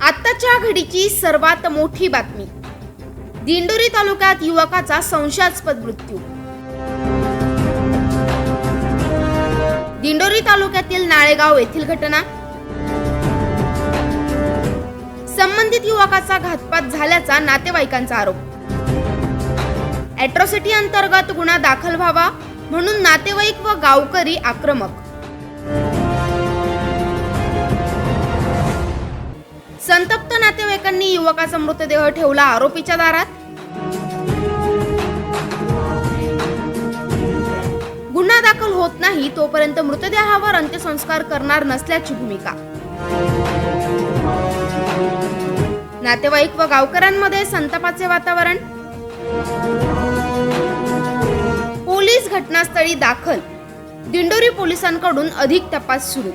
आत्ताच्या घडीची सर्वात मोठी बातमी. दिंडोरी तालुक्यात युवकाचा संशयास्पद मृत्यू. दिंडोरी तालुक्यातील नाळेगाव येथील घटना संबंधित युवकाचा घातपात झाल्याचा नातेवाईकांचा आरोप. अॅट्रॉसिटी अंतर्गत गुन्हा दाखल व्हावा म्हणून नातेवाईक व गावकरी आक्रमक. संतप्त नातेवाईकांनी युवकाचा मृतदेह ठेवला आरोपीच्या दारात. गुन्हा दाखल होत नाही तोपर्यंत मृतदेहावर अंत्यसंस्कार करणार नसल्याची भूमिका. नातेवाईक व गावकऱ्यांमध्ये संतापाचे वातावरण. पोलीस घटनास्थळी दाखल. दिंडोरी पोलिसांकडून अधिक तपास सुरू.